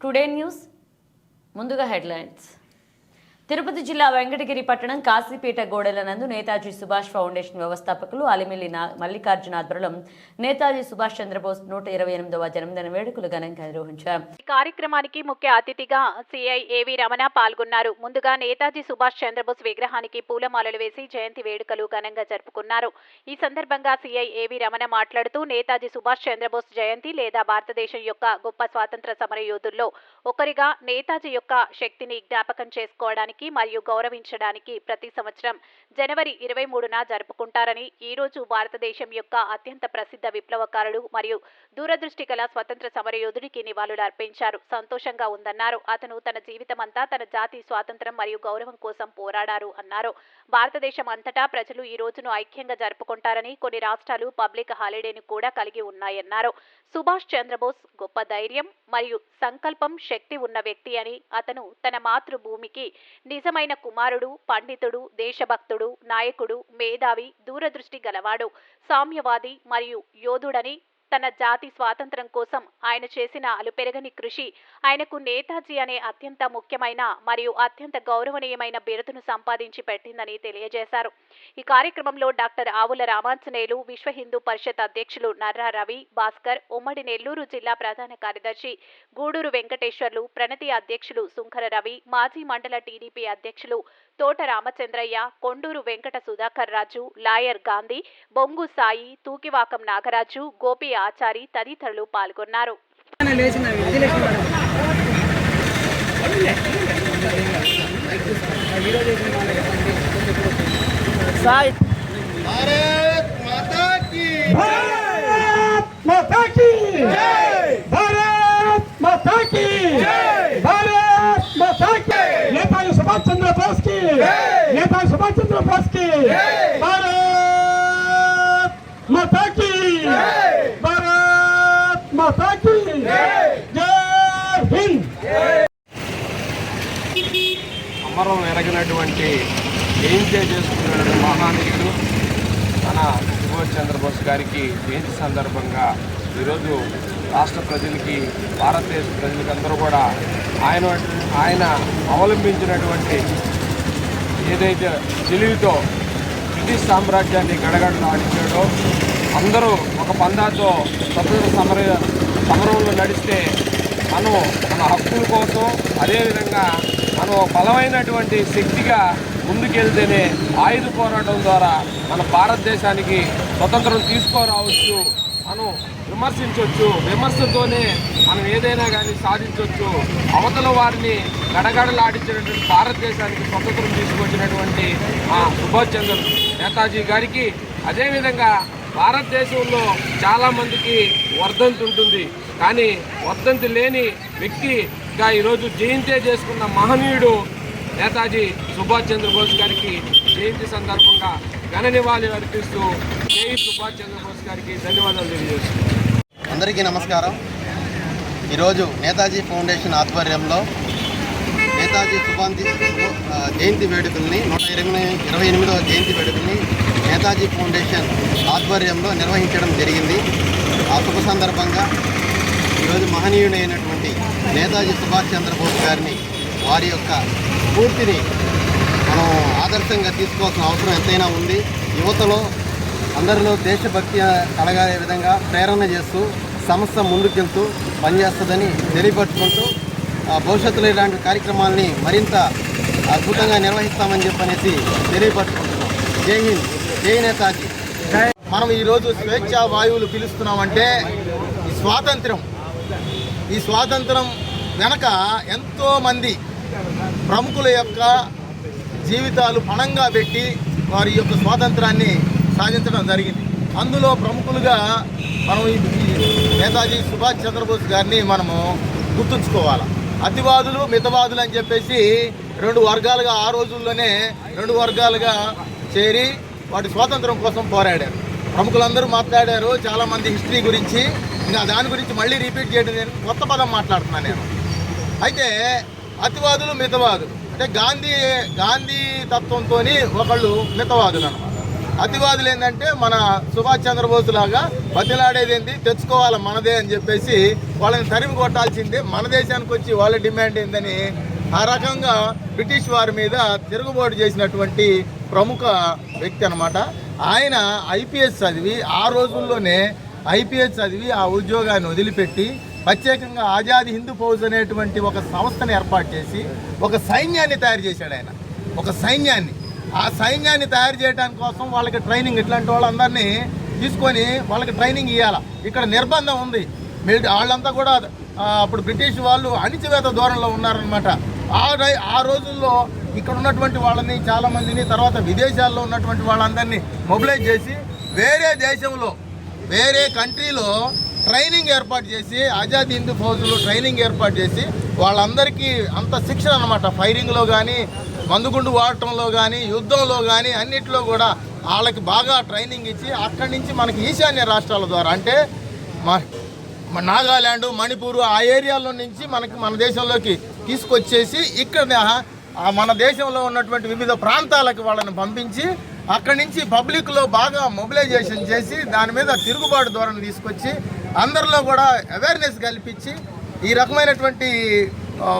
Today news ముందుగా headlines Tirupati జిల్లా వెంకటగిరి పట్టణం కాశీపేట గోడల నందు నేతాజీ సుభాష్ ఫౌండేషన్ వ్యవస్థాపకులు అలిమిల్లి మల్లికార్జున ఆధ్వర్యం నేతాజీ సుభాష్ చంద్రబోస్ నూట ఇరవై ఎనిమిదవ జన్మదిన వేడుకలు ఘనంగా నిర్వహించారు. ఈ కార్యక్రమానికి ముఖ్య అతిథిగా సిఐ ఏవి రమణ పాల్గొన్నారు. ముందుగా నేతాజీ సుభాష్ చంద్రబోస్ విగ్రహానికి పూలమాలలు వేసి జయంతి వేడుకలు ఘనంగా జరుపుకున్నారు. ఈ సందర్భంగా సిఐ ఏవి రమణ మాట్లాడుతూ నేతాజీ సుభాష్ చంద్రబోస్ జయంతి లేదా భారతదేశం యొక్క గొప్ప స్వాతంత్ర సమర యోధుల్లో ఒకరిగా నేతాజీ యొక్క శక్తిని జ్ఞాపకం చేసుకోవడానికి మరియు గౌరవించడానికి ప్రతి సంవత్సరం జనవరి ఇరవై మూడున జరుపుకుంటారని ఈ రోజు భారతదేశం యొక్క అత్యంత ప్రసిద్ధ విప్లవకారుడు మరియు దూరదృష్టి గల స్వతంత్ర సమరయోధుడికి నివాళులు అర్పించారు సంతోషంగా ఉందన్నారు. అతను తన జీవితమంతా తన జాతి స్వాతంత్రం మరియు గౌరవం కోసం పోరాడారు అన్నారు. భారతదేశం అంతటా ప్రజలు ఈ రోజును ఐక్యంగా జరుపుకుంటారని కొన్ని రాష్ట్రాలు పబ్లిక్ హాలిడేని కూడా కలిగి ఉన్నాయన్నారు. సుభాష్ చంద్రబోస్ గొప్ప ధైర్యం మరియు సంకల్పం శక్తి ఉన్న వ్యక్తి అని అతను తన మాతృభూమికి నిజమైన కుమారుడు పండితుడు దేశభక్తుడు నాయకుడు మేధావి దూరదృష్టి గలవాడు సామ్యవాది మరియు యోధుడని తన జాతి స్వాతంత్రం కోసం ఆయన చేసిన అలుపెరగని కృషి ఆయనకు నేతాజీ అనే అత్యంత ముఖ్యమైన మరియు అత్యంత గౌరవనీయమైన బిరుదును సంపాదించి పెట్టిందని తెలియజేశారు. ఈ కార్యక్రమంలో డాక్టర్ ఆవుల రామాంజనేయులు విశ్వ హిందూ పరిషత్ అధ్యక్షులు నర్రా రవి భాస్కర్ ఉమ్మడి నెల్లూరు జిల్లా ప్రధాన కార్యదర్శి గూడూరు వెంకటేశ్వర్లు ప్రణతి అధ్యక్షులు సుంకర రవి మాజీ మండల టీడీపీ అధ్యక్షులు తోట రామచంద్రయ్య కొండూరు వెంకట సుధాకర్ రాజు లాయర్ గాంధీ బొంగు సాయి తూకివాకం నాగరాజు గోపి ఆచారి తదితరులు పాల్గొన్నారు. సుభాష్ చంద్రబోస్కి భారత్ మాతా కి భారత్ మాతా కి అమరం ఎరగినటువంటి జయంతి చేసుకున్నటువంటి మహానీయుడు మన సుభాష్ చంద్రబోస్ గారికి జయంతి సందర్భంగా ఈరోజు రాష్ట్ర ప్రజలకి భారతదేశ ప్రజలకి అందరూ కూడా ఆయన ఆయన అవలంబించినటువంటి ఏదైతే తెలివితో బ్రిటిష్ సామ్రాజ్యాన్ని గడగడలాడించాడో అందరూ ఒక పందాతో స్వతంత్ర సమర సమరంలో నడిస్తే మనం మన హక్కుల కోసం అదేవిధంగా మనం ఒక బలమైనటువంటి శక్తిగా ముందుకెళ్తేనే ఆయుధ పోరాటం ద్వారా మన భారతదేశానికి స్వతంత్రం తీసుకురావచ్చు మనం విమర్శించవచ్చు విమర్శతోనే మనం ఏదైనా కానీ సాధించవచ్చు అవతల వారిని గడగడలాడించినటువంటి భారతదేశానికి స్వతంత్రం తీసుకొచ్చినటువంటి ఆ సుభాష్ చంద్ర నేతాజీ గారికి అదేవిధంగా భారతదేశంలో చాలామందికి వర్ధంతి ఉంటుంది. కానీ వర్ధంతి లేని వ్యక్తిగా ఈరోజు జయంతే చేసుకున్న మహనీయుడు నేతాజీ సుభాష్ చంద్రబోస్ గారికి జయంతి సందర్భంగా ఘన నివాళి అర్పిస్తూ జై సుభాష్ చంద్రబోస్ గారికి ధన్యవాదాలు తెలియజేస్తున్నాను అందరికీ నమస్కారం. ఈరోజు నేతాజీ ఫౌండేషన్ ఆధ్వర్యంలో నేతాజీ సుభాంతి జయంతి వేడుకల్ని నూట ఇరవై ఇరవై ఎనిమిదవ జయంతి వేడుకల్ని నేతాజీ ఫౌండేషన్ ఆధ్వర్యంలో నిర్వహించడం జరిగింది. ఆ శుభ సందర్భంగా ఈరోజు మహనీయుడైనటువంటి నేతాజీ సుభాష్ చంద్రబోస్ గారిని వారి యొక్క స్ఫూర్తిని మనం ఆదర్శంగా తీసుకోవాల్సిన అవసరం ఎంతైనా ఉంది. యువతలో అందరిలో దేశభక్తి కలగాలే విధంగా ప్రేరణ చేస్తూ సంస్థ ముందుకెళ్తూ పనిచేస్తుందని తెలియపరుచుకుంటూ భవిష్యత్తులో ఇలాంటి కార్యక్రమాల్ని మరింత అద్భుతంగా నిర్వహిస్తామని చెప్పనేసి తెలియపరుచుకుంటున్నాం. జై హింద్ జై నేతాజీ. మనం ఈరోజు స్వేచ్ఛా వాయువులు పిలుస్తున్నామంటే ఈ స్వాతంత్రం ఈ స్వాతంత్రం వెనక ఎంతోమంది ప్రముఖుల యొక్క జీవితాలు పణంగా పెట్టి వారి యొక్క స్వాతంత్రాన్ని సాధించడం జరిగింది. అందులో ప్రముఖులుగా మనం ఈ నేతాజీ సుభాష్ చంద్రబోస్ గారిని మనము గుర్తుంచుకోవాలి. అతివాదులు మితవాదులు అని చెప్పేసి రెండు వర్గాలుగా ఆ రోజుల్లోనే రెండు వర్గాలుగా చేరి వాటి స్వాతంత్రం కోసం పోరాడారు. ప్రముఖులందరూ మాట్లాడారు చాలామంది హిస్టరీ గురించి ఇంకా దాని గురించి మళ్ళీ రిపీట్ చేయడం నేను కొత్త పదం మాట్లాడుతున్నాను నేను. అయితే అతివాదులు మితవాదులు అంటే గాంధీ గాంధీ తత్వంతో ఒకళ్ళు మితవాదులు అనమాట అతివాదులు ఏంటంటే మన సుభాష్ చంద్రబోస్ లాగా బతిలాడేది ఏంటి తెచ్చుకోవాలి మనదే అని చెప్పేసి వాళ్ళని తరిమి కొట్టాల్సిందే మన దేశానికి వచ్చి వాళ్ళ డిమాండ్ ఏందని ఆ రకంగా బ్రిటిష్ వారి మీద తిరుగుబాటు చేసినటువంటి ప్రముఖ వ్యక్తి అనమాట ఆయన ఐపీఎస్ చదివి ఆ రోజుల్లోనే ఐపీఎస్ చదివి ఆ ఉద్యోగాన్ని వదిలిపెట్టి ప్రత్యేకంగా ఆజాద్ హిందూ ఫౌజ్ అనేటువంటి ఒక సంస్థను ఏర్పాటు చేసి ఒక సైన్యాన్ని తయారు చేశాడు ఆయన. ఒక సైన్యాన్ని. ఆ సైన్యాన్ని తయారు చేయడానికి కోసం వాళ్ళకి ట్రైనింగ్ ఇట్లాంటి వాళ్ళందరినీ తీసుకొని వాళ్ళకి ట్రైనింగ్ ఇవ్వాలి ఇక్కడ నిర్బంధం ఉంది. మిలిటరీ వాళ్ళంతా కూడా అప్పుడు బ్రిటిష్ వాళ్ళు అణిచివేత ధోరణిలో ఉన్నారనమాట ఆ ఆ రోజుల్లో ఇక్కడ ఉన్నటువంటి వాళ్ళని చాలామందిని తర్వాత విదేశాల్లో ఉన్నటువంటి వాళ్ళందరినీ మొబిలైజ్ చేసి వేరే దేశంలో వేరే కంట్రీలో ట్రైనింగ్ ఏర్పాటు చేసి ఆజాద్ హిందూ ఫౌజులు ట్రైనింగ్ ఏర్పాటు చేసి వాళ్ళందరికీ అంత శిక్షణ అనమాట ఫైరింగ్లో కానీ మందుగుండు వాడటంలో కానీ యుద్ధంలో కానీ అన్నిట్లో కూడా వాళ్ళకి బాగా ట్రైనింగ్ ఇచ్చి అక్కడి నుంచి మనకి ఈశాన్య రాష్ట్రాల ద్వారా అంటే మా నాగాల్యాండ్ మణిపూర్ ఆ ఏరియాలో నుంచి మనకి మన దేశంలోకి తీసుకొచ్చేసి ఇక్కడ మన దేశంలో ఉన్నటువంటి వివిధ ప్రాంతాలకు వాళ్ళని పంపించి అక్కడి నుంచి పబ్లిక్లో బాగా మొబిలైజేషన్ చేసి దాని మీద తిరుగుబాటు ధోరణి తీసుకొచ్చి అందరిలో కూడా అవేర్నెస్ కల్పించి ఈ రకమైనటువంటి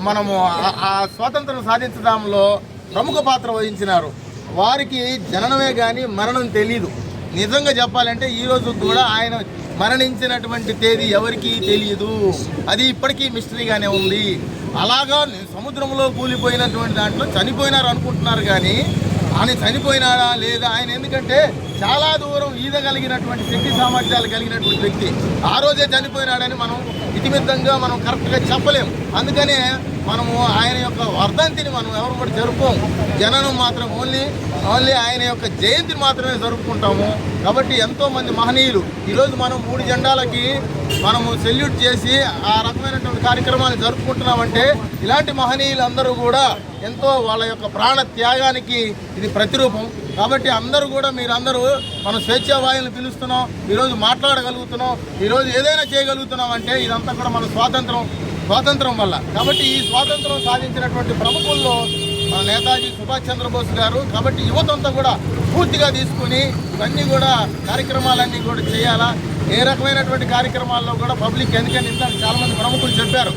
మనము ఆ- స్వాతంత్రం సాధించడంలో ప్రముఖ పాత్ర వహించినారు. వారికి జననమే కానీ మరణం తెలీదు. నిజంగా చెప్పాలంటే ఈరోజు కూడా ఆయన మరణించినటువంటి తేదీ ఎవరికీ తెలియదు అది ఇప్పటికీ మిస్టరీగానే ఉంది. అలాగా సముద్రంలో కూలిపోయినటువంటి దాంట్లో చనిపోయినారు అనుకుంటున్నారు కానీ ఆయన చనిపోయినాడా లేదా? ఆయన ఎందుకంటే చాలా దూరం ఈదగలిగినటువంటి శక్తి సామర్థ్యాలు కలిగినటువంటి వ్యక్తి. ఆ రోజే చనిపోయినాడని మనం ఇతిమిద్దంగా మనం కరెక్ట్గా చెప్పలేం అందుకనే మనము ఆయన యొక్క వర్ధంతిని మనం ఎవరు కూడా జరుపుకోము. జననం మాత్రం ఓన్లీ ఓన్లీ ఆయన యొక్క జయంతిని మాత్రమే జరుపుకుంటాము. కాబట్టి ఎంతో మంది మహనీయులు ఈరోజు మనం మూడు జెండాలకి మనము సెల్యూట్ చేసి ఆ రకమైనటువంటి కార్యక్రమాలు జరుపుకుంటున్నామంటే ఇలాంటి మహనీయులు అందరూ కూడా ఎంతో వాళ్ళ యొక్క ప్రాణ త్యాగానికి ఇది ప్రతిరూపం. కాబట్టి అందరూ కూడా మీరందరూ మనం స్వేచ్ఛావాయువులు పిలుస్తున్నాం ఈరోజు మాట్లాడగలుగుతున్నాం ఈరోజు ఏదైనా చేయగలుగుతున్నాం అంటే ఇదంతా కూడా మన స్వాతంత్రం స్వాతంత్రం వల్ల. కాబట్టి ఈ స్వాతంత్రం సాధించినటువంటి ప్రముఖుల్లో మన నేతాజీ సుభాష్ చంద్రబోస్ గారు కాబట్టి యువతంతా కూడా పూర్తిగా తీసుకుని ఇవన్నీ కూడా కార్యక్రమాలన్నీ కూడా చేయాలా? ఏ రకమైనటువంటి కార్యక్రమాల్లో కూడా పబ్లిక్ ఎందుకని ఇంత చాలామంది ప్రముఖులు చెప్పారు.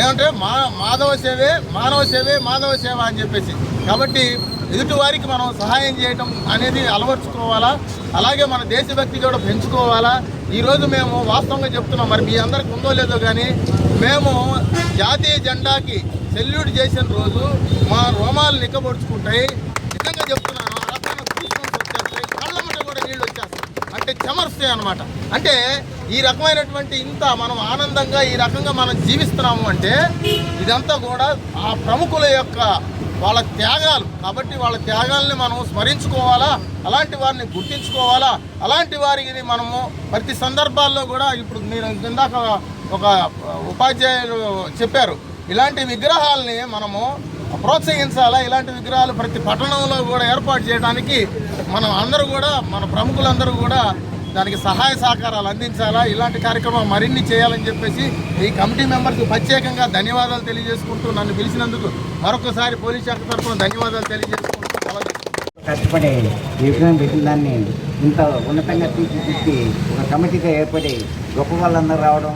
ఏమంటే మా మాధవ సేవే మానవ సేవే మాధవ సేవ అని చెప్పేసి. కాబట్టి ఎదుటి వారికి మనం సహాయం చేయటం అనేది అలవర్చుకోవాలా? అలాగే మన దేశభక్తి కూడా పెంచుకోవాలా? ఈరోజు మేము వాస్తవంగా చెప్తున్నాం మరి మీ అందరికి ఉందో లేదో కానీ మేము జాతీయ జెండాకి సెల్యూట్ చేసిన రోజు మా రోమాలు నిక్కబడుచుకుంటాయి. నిజంగా చెప్తున్నాను వచ్చేస్తాయి కళ్ళమ్మట కూడా నీళ్ళు వచ్చేస్తాయి. అంటే చెమరుస్తాయి అనమాట అంటే ఈ రకమైనటువంటి ఇంత మనం ఆనందంగా ఈ రకంగా మనం జీవిస్తున్నాము అంటే ఇదంతా కూడా ఆ ప్రముఖుల యొక్క వాళ్ళ త్యాగాలు. కాబట్టి వాళ్ళ త్యాగాల్ని మనం స్మరించుకోవాలా? అలాంటి వారిని గుర్తించుకోవాలా? అలాంటి వారికి మనము ప్రతి సందర్భాల్లో కూడా ఇప్పుడు మీరు ఇందాక ఒక ఉపాధ్యాయులు చెప్పారు. ఇలాంటి విగ్రహాలని మనము ప్రోత్సహించాలా? ఇలాంటి విగ్రహాలు ప్రతి పట్టణంలో కూడా ఏర్పాటు చేయడానికి మనం అందరూ కూడా మన ప్రముఖులందరూ కూడా దానికి సహాయ సహకారాలు అందించాలా? ఇలాంటి కార్యక్రమం మరిన్ని చేయాలని చెప్పేసి ఈ కమిటీ మెంబర్స్కి ప్రత్యేకంగా ధన్యవాదాలు తెలియజేసుకుంటూ నన్ను పిలిచినందుకు మరొకసారి పోలీస్ శాఖ తరఫున ధన్యవాదాలు తెలియజేసుకుంటూ కష్టపడి విగ్రహం పెట్టిన దాన్ని ఇంత ఉన్నతంగా తీర్చిదిద్ది ఒక కమిటీగా ఏర్పడి గొప్ప వాళ్ళందరూ రావడం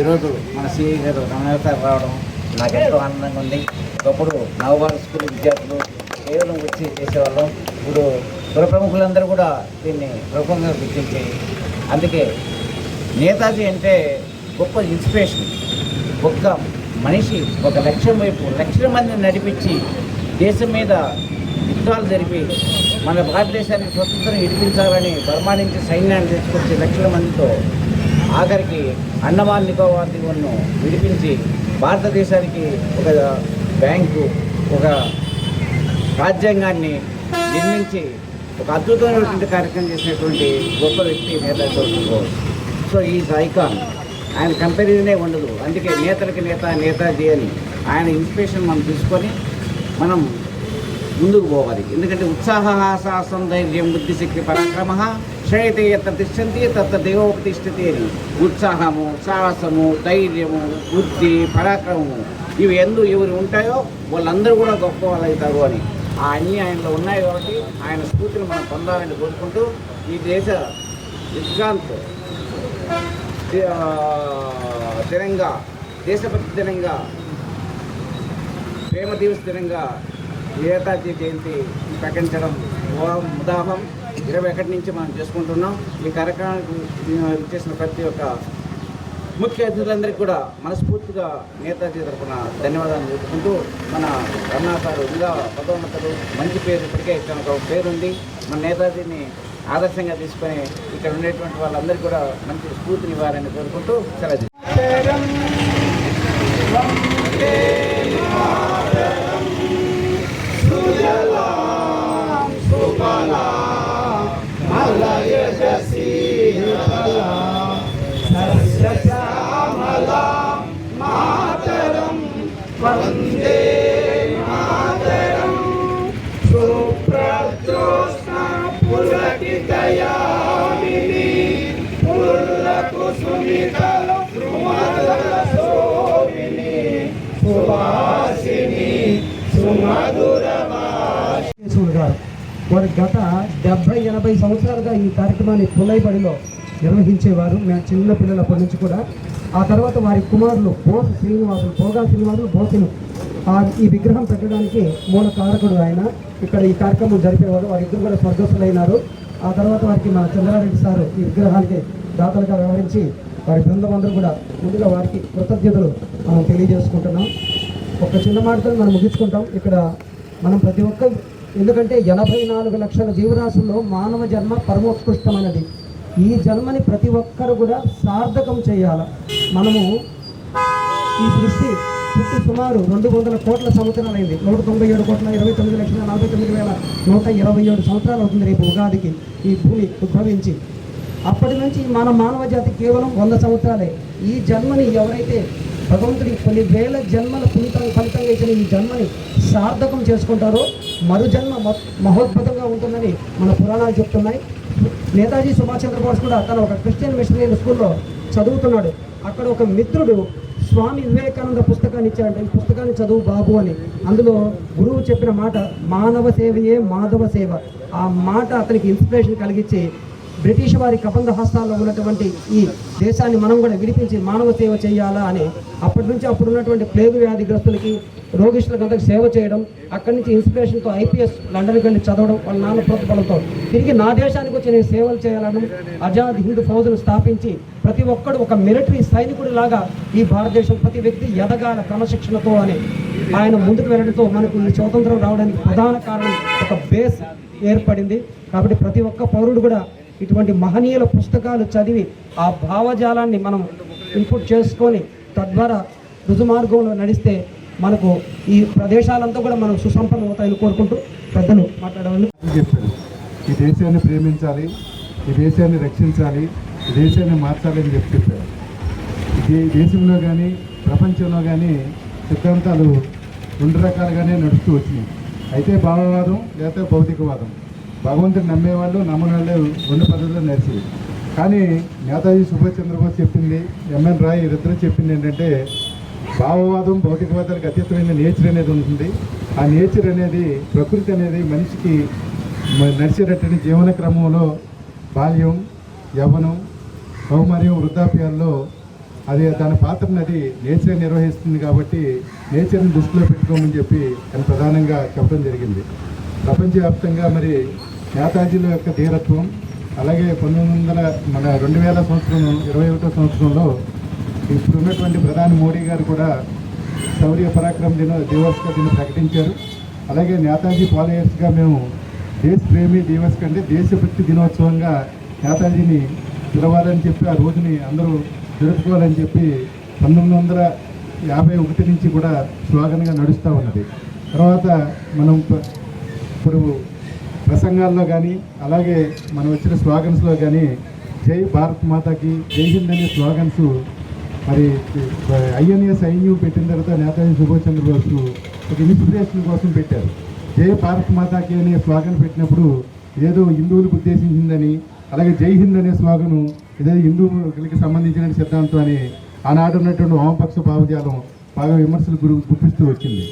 ఈరోజు మన సిఐ గారు రమణ రావడం నాకు ఎంతో ఆనందంగా ఉంది. ఒకప్పుడు నవభారత స్కూల్ విద్యార్థులు కేవలం వచ్చి చేసేవాళ్ళం. ఇప్పుడు పుర ప్రముఖులందరూ కూడా దీన్ని ప్రముఖంగా గుర్తించి అందుకే నేతాజీ అంటే గొప్ప ఇన్స్పిరేషన్ ఒక్క మనిషి ఒక లక్ష్యం వైపు లక్షల మందిని నడిపించి దేశం మీద యుద్ధాలు జరిపి మన భారతదేశానికి స్వతంత్రం ఇడిపించాలని బర్మా నుంచి సైన్యాన్ని తెచ్చుకొచ్చి లక్షల మందితో ఆఖరికి అండమాన్ నికోబార్ దీవులను విడిపించి భారతదేశానికి ఒక బ్యాంకు ఒక రాజ్యాంగాన్ని నిర్మించి ఒక అద్భుతమైనటువంటి కార్యక్రమం చేసినటువంటి గొప్ప వ్యక్తి నేత సో ఈ ఐకాన్ ఆయన కంపారిజనే ఉండదు. అందుకే నేతలకి నేత నేతాజీ అని ఆయన ఇన్స్పిరేషన్ మనం తీసుకొని మనం ముందుకు పోవాలి. ఎందుకంటే ఉత్సాహ సాహసం ధైర్యం బుద్ధిశక్తి పరాక్రమ క్షయతే ఎత్త తిష్టంతి తత్త దేవోపతిష్టతి అని ఉత్సాహము సాహసము ధైర్యము బుద్ధి పరాక్రమము ఇవి ఎందు ఎవరు ఉంటాయో వాళ్ళందరూ కూడా గొప్ప వాళ్ళు అవుతారు అని ఆ అన్నీ ఆయనలో ఉన్నాయి కాబట్టి ఆయన స్ఫూర్తిని మనం పొందాలని కోరుకుంటూ ఈ దేశ విశ్రాంత్ ది- దినంగా దేశభక్తి దినంగా ప్రేమ దివస్ దినంగా నేతాజీ జయంతి ప్రకటించడం ఉదాహం ఇరవై ఒకటి నుంచి మనం చేసుకుంటున్నాం. ఈ కార్యక్రమానికి చేసిన ప్రతి ఒక్క ముఖ్య అతిథులందరికీ కూడా మనస్ఫూర్తిగా నేతాజీ తరఫున ధన్యవాదాలు చెప్పుకుంటూ మన రమణ ఇంకా పదోన్నతలు మంచి పేరు ఇప్పటికే తనకు ఒక పేరు ఉంది మన నేతాజీని ఆదర్శంగా తీసుకొని ఇక్కడ ఉండేటువంటి వాళ్ళందరికీ కూడా మంచి స్ఫూర్తిని ఇవ్వాలని కోరుకుంటూ సెలవు గారు. వారు గత డెబ్బై ఎనభై సంవత్సరాలుగా ఈ కార్యక్రమాన్ని పుల్లైపడిలో నిర్వహించేవారు. మేము చిన్న పిల్లలప్పటి నుంచి కూడా. ఆ తర్వాత వారి కుమారులు బోస శ్రీనివాసులు పోగా శ్రీనివాసులు బోసులు ఆ ఈ విగ్రహం పెట్టడానికి మూల కారకుడు ఆయన. ఇక్కడ ఈ కార్యక్రమం జరిపేవారు. వారిద్దరు కూడా స్వర్గస్థులైనారు. ఆ తర్వాత వారికి మన చంద్రారెడ్డి సారు ఈ విగ్రహానికి దాతలుగా వ్యవహరించి వారి బృందం అందరూ కూడా ముందుగా వారికి కృతజ్ఞతలు మనం తెలియజేసుకుంటున్నాం. ఒక చిన్న మాటతో మనం ముగించుకుంటాం. ఇక్కడ మనం ప్రతి ఒక్క ఎందుకంటే ఎనభై నాలుగు లక్షల జీవరాశుల్లో మానవ జన్మ పరమోత్కృష్టమైనది. ఈ జన్మని ప్రతి ఒక్కరు కూడా సార్థకం చేయాలి. మనము ఈ సృష్టి పుట్టి సుమారు రెండు వందల కోట్ల సంవత్సరాలైంది. నూట తొంభై ఏడు కోట్ల ఇరవై తొమ్మిది లక్షల నలభై తొమ్మిది వేల నూట ఇరవై ఏడు సంవత్సరాలు అవుతుంది రేపు ఉగాదికి ఈ భూమి ఉద్భవించి. అప్పటి నుంచి మన మానవ జాతి కేవలం వంద సంవత్సరాలే. ఈ జన్మని ఎవరైతే భగవంతుడి కొన్ని వేల జన్మల ఫలితం ఫలితంగా ఇచ్చిన ఈ జన్మని సార్థకం చేసుకుంటారో. మరు జన్మ మహోద్భుతంగా ఉంటుందని మన పురాణాలు చెప్తున్నాయి. నేతాజీ సుభాష్ చంద్రబోస్ కూడా తన ఒక క్రిస్టియన్ మిషనరీ స్కూల్లో చదువుతున్నాడు. అక్కడ ఒక మిత్రుడు స్వామి వివేకానంద పుస్తకాన్ని ఇచ్చాడు ఈ పుస్తకాన్ని చదువు బాబు అని. అందులో గురువు చెప్పిన మాట మానవ సేవయే మాధవ సేవ. ఆ మాట అతనికి ఇన్స్పిరేషన్ కలిగించి బ్రిటిష్ వారి కబంధ హస్తాల్లో ఉన్నటువంటి ఈ దేశాన్ని మనం కూడా విడిపించి మానవ సేవ చేయాలా అని అప్పటి నుంచి అప్పుడు ఉన్నటువంటి ప్లేగు వ్యాధిగ్రస్తులకి రోగిష్లకు అంతకు సేవ చేయడం అక్కడి నుంచి ఇన్స్పిరేషన్తో ఐపీఎస్ లండన్కి వెళ్ళి చదవడం వాళ్ళ నాన్న ప్రతిఫలంతో తిరిగి నా దేశానికి వచ్చి నేను సేవలు చేయాలని ఆజాద్ హిందూ ఫౌజ్ను స్థాపించి ప్రతి ఒక్కడు ఒక మిలిటరీ సైనికుడి లాగా ఈ భారతదేశం ప్రతి వ్యక్తి ఎదగాల క్రమశిక్షణతో అని ఆయన ముందుకు వెళ్ళడంతో మనకు ఈ స్వాతంత్రం రావడానికి ప్రధాన కారణం ఒక బేస్ ఏర్పడింది. కాబట్టి ప్రతి ఒక్క పౌరుడు కూడా ఇటువంటి మహనీయుల పుస్తకాలు చదివి ఆ భావజాలాన్ని మనం ఇన్పుట్ చేసుకొని తద్వారా రుజుమార్గంలో నడిస్తే మనకు ఈ ప్రదేశాలంతా కూడా మనం సుసంపన్నం అవుతాయని కోరుకుంటూ పెద్దలు మాట్లాడవాళ్ళు. చెప్పారు? ఈ దేశాన్ని ప్రేమించాలి ఈ దేశాన్ని రక్షించాలి ఈ దేశాన్ని మార్చాలని చెప్పి చెప్పారు. ఈ దేశంలో కానీ ప్రపంచంలో కానీ సిద్ధాంతాలు రెండు రకాలుగానే నడుస్తూ వచ్చినాయి. అయితే భావవాదం లేకపోతే భౌతికవాదం. భగవంతుని నమ్మేవాళ్ళు నమ్మనాళ్ళు రెండు పద్ధతులు నడిచేవి కానీ నేతాజీ సుభాష్ చంద్రబోస్ చెప్పింది ఎంఎన్ రాయ్ వీరిద్దరూ చెప్పింది ఏంటంటే భావవాదం భౌతికవాదాలకు అతీతమైన నేచర్ అనేది ఉంటుంది. ఆ నేచర్ అనేది ప్రకృతి అనేది మనిషికి నడిచేటటువంటి జీవన క్రమంలో బాల్యం యవ్వనం కౌమార్యం వృద్ధాప్యాల్లో అది దాని పాత్రను అది నేచర్ నిర్వహిస్తుంది కాబట్టి నేచర్ని దృష్టిలో పెట్టుకోమని చెప్పి ఆయన ప్రధానంగా చెప్పడం జరిగింది. ప్రపంచవ్యాప్తంగా మరి నేతాజీల యొక్క ధీరత్వం అలాగే పంతొమ్మిది వందల మన రెండు వేల సంవత్సరం ఇరవై ఒకటో సంవత్సరంలో ఇప్పుడు ఉన్నటువంటి ప్రధాని మోడీ గారు కూడా శౌర్య పరాక్రమ దిన దివస్గా దీన్ని ప్రకటించారు. అలాగే నేతాజీ పాలయర్స్గా మేము దేశ ప్రేమి దివస్ కంటే దేశభక్తి దినోత్సవంగా నేతాజీని పిలవాలని చెప్పి ఆ రోజుని అందరూ జరుపుకోవాలని చెప్పి పంతొమ్మిది వందల యాభై ఒకటి నుంచి కూడా స్లోగన్గా నడుస్తూ ఉన్నది. తర్వాత మనం ఇప్పుడు ప్రసంగాల్లో కానీ అలాగే మనం వచ్చిన స్లోగన్స్లో కానీ జై భారత్ మాతాకి జై హింద్ అనే స్లోగన్స్ మరి ఐఎన్ఎస్ ఐన్యూ పెట్టిన తర్వాత నేతాజీ సుభాష్ చంద్రబోస్ ఒక ఇన్స్పిరేషన్ కోసం పెట్టారు. జై భారత్ మాతాకి అనే స్లోగన్ పెట్టినప్పుడు ఏదో హిందువులకు ఉద్దేశించిందని అలాగే జై హింద్ అనే స్లోగను ఇదే హిందువులకి సంబంధించిన సిద్ధాంతం అని ఆనాడు ఉన్నటువంటి వామపక్ష భావజాలం బాగా విమర్శలు గురి గుప్పిస్తూ వచ్చింది.